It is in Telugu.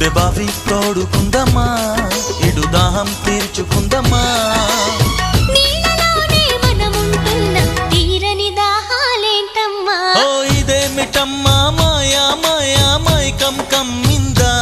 గుండె బావి తోడుకుందమ్మా. ఇడు దాహం తీర్చుకుందమ్మా. ఓ ఇదేమిటమ్మా మాయా మాయా మైకం కమ్మిందా?